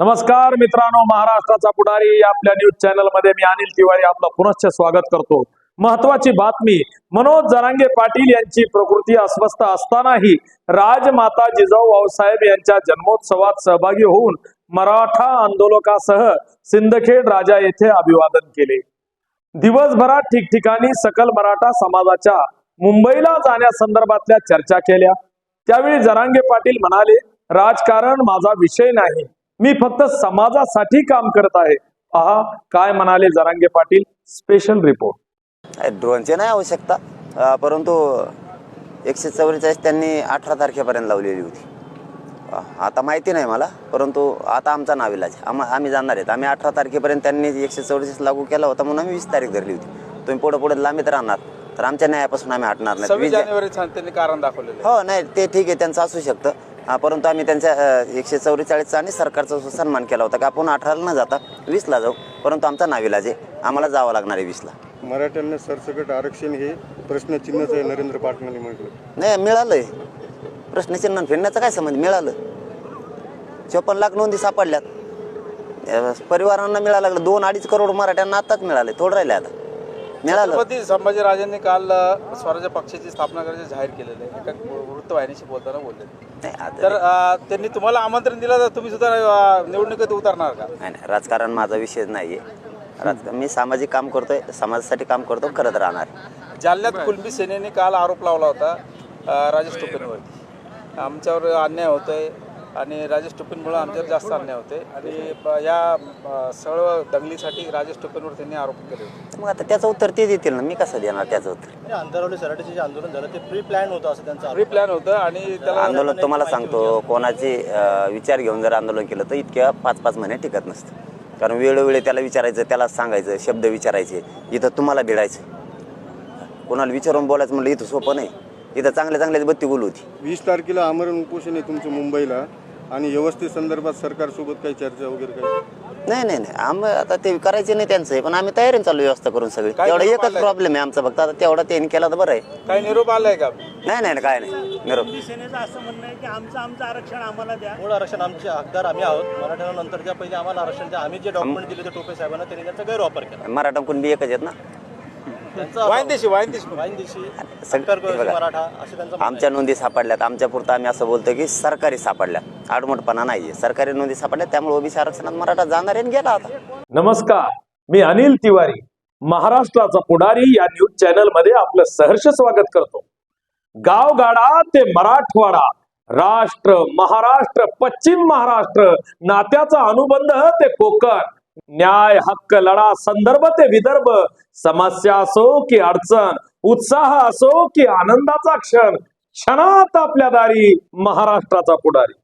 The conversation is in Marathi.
नमस्कार मित्रांनो महाराष्ट्राचा पुढारी या आपल्या न्यूज चॅनलमध्ये मी अनिल तिवारी आपलं पुनश्च स्वागत करतो. महत्वाची बातमी मनोज जरांगे पाटील यांची प्रकृती अस्वस्थ असतानाही राजमाता जिजाऊ भाऊसाहेब यांच्या जन्मोत्सवात सहभागी होऊन मराठा आंदोलकासह सिंदखेड राजा येथे अभिवादन केले. दिवसभरात ठिकठिकाणी सकल मराठा समाजाच्या मुंबईला जाण्यासंदर्भातल्या चर्चा केल्या. त्यावेळी जरांगे पाटील म्हणाले राजकारण माझा विषय नाही. मी फक्त समाजासाठी काम करत आहे. पहा काय म्हणाले जरांगे पाटील? स्पेशल रिपोर्ट ड्रोनची नाही आवश्यकता. परंतु एकशे चव्वेचाळीस त्यांनी अठरा तारखेपर्यंत लावलेली होती. आता माहिती नाही मला परंतु आता आमचा नाविलाज आहे. आम्हा आम्ही जाणार आहेत. आम्ही अठरा तारखेपर्यंत त्यांनी एकशे चव्वेचाळीस लागू केला होता म्हणून आम्ही वीस तारीख धरली होती. तुम्ही पुढे पुढे लांबीत राहणार. तर आमच्या न्यायापासून आम्ही हटणार नाही. कारण दाखवलेलं हो नाही ते ठीक आहे त्यांचं असू शकतं. परंतु आम्ही त्यांच्या एकशे चौवेचाळीसचा आणि सरकारचा सन्मान केला होता की आपण अठराला न जाता वीसला जाऊ परंतु आमचा नाविलाज आहे आम्हाला जावं लागणार आहे वीसला. मराठ्यांना सरसकट आरक्षण हे प्रश्नचिन्हच आहे नरेंद्र पाटलांनी म्हटलं. नाही मिळालंय. प्रश्नचिन्ह फिरण्याचं काय संबंध? मिळालं. चोपन्न लाख नोंदी सापडल्यात. परिवारांना मिळायला लागलं. दोन अडीच करोड मराठ्यांना आताच मिळाले. थोडं राहिले आता. मिळालं. छत्रपती संभाजीराजांनी काल अ, स्वराज्य पक्षाची स्थापना करायचे जाहीर केलेलं आहे. एका वृत्तवाहिनीशी बोलताना बोलले. नाही आता तर अ, त्यांनी तुम्हाला आमंत्रण दिलं तर तुम्ही सुद्धा अ, निवडणुकीत उतरणार का? नाही नाही राजकारण माझा विषय नाही आहे राजकारण मी सामाजिक काम करतोय समाजासाठी काम करतो करत राहणार. जालन्यात कुलबी सेनेने काल आरोप लावला होता अ, राजेश टोपेंवरती. आमच्यावर अन्याय होतोय आणि राजेश टोपेंमुळे आमच्यावर जास्त अन्याय होते. आणि या सर्व दंगलीसाठी राजेश टोपेंवर त्यांनी आरोप केले होते. मग आता त्याचं उत्तर ते देतील ना. मी कसं देणार त्याचं उत्तर? अंतरवली सराटीचे जे आंदोलन झालं ते प्री प्लॅन होतं असं त्यांचं प्री प्लॅन होतं आणि त्याला आंदोलन तुम्हाला सांगतो कोणाचे विचार घेऊन जर आंदोलन केलं तर इतक्या पाच पाच महिने टिकत नसतं. कारण वेळोवेळी त्याला विचारायचं त्याला सांगायचं शब्द विचारायचे इथं तुम्हाला भिडायचं. कोणाला विचारून बोलायचं म्हणलं इथं सोपं नाही. इथं चांगल्या चांगल्याच बत्ती बोलू होती. वीस तारखेला आमरण उपोषण आहे तुमचं मुंबईला आणि व्यवस्थेत संदर्भात सरकारसोबत काही चर्चा वगैरे काही? नाही नाही नाही. आम आता ते करायचे नाही त्यांचं पण आम्ही तयारीने चालू व्यवस्था करून सगळी. तेवढा निरोप एकच आलाय? प्रॉब्लेम आहे आमचा फक्त. आता तेवढा त्यांनी केला तर बरं आहे. काही निरोप आलाय का? नाही नाही काय नाही. निरोप. सेनेचं असं म्हणणं आहे की आमचं आमचं आरक्षण आम्हाला द्या. मूळ आरक्षण आमचे हकदार आम्ही आहोत. मराठ्यांना नंतरच्या पहिले आम्हाला आरक्षण द्या. आम्ही जे डॉक्युमेंट दिले ते टोपे साहेबांना त्यांनी त्याचा गैरवापर केला. मराठा कुणबी एकच आहेत ना? सग- हक्कर हे बघा. मराठा असे त्यांचं म्हणणं आमच्या नोंदी सापडल्यात. आमच्या पुरतं आम्ही असं बोलतो की सरकारी सापडल्या आडमोठपणा नाहीये. सरकारी नोंदी सापडल्या त्यामुळे ओबीसी आरक्षणात मराठा जाणार आहे आणि गेला आता. नमस्कार. मी अनिल तिवारी महाराष्ट्राचा पुढारी या न्यूज चॅनलमध्ये आपलं सहर्ष स्वागत करतो. गावगाडा ते मराठवाडा राष्ट्र महाराष्ट्र पश्चिम महाराष्ट्र नात्याचा अनुबंध ते कोकण. न्याय हक्क लढा संदर्भ ते विदर्भ. समस्या असो की अडचण उत्साह असो की आनंदाचा क्षण क्षणात आपल्या दारी महाराष्ट्राचा पुढारी.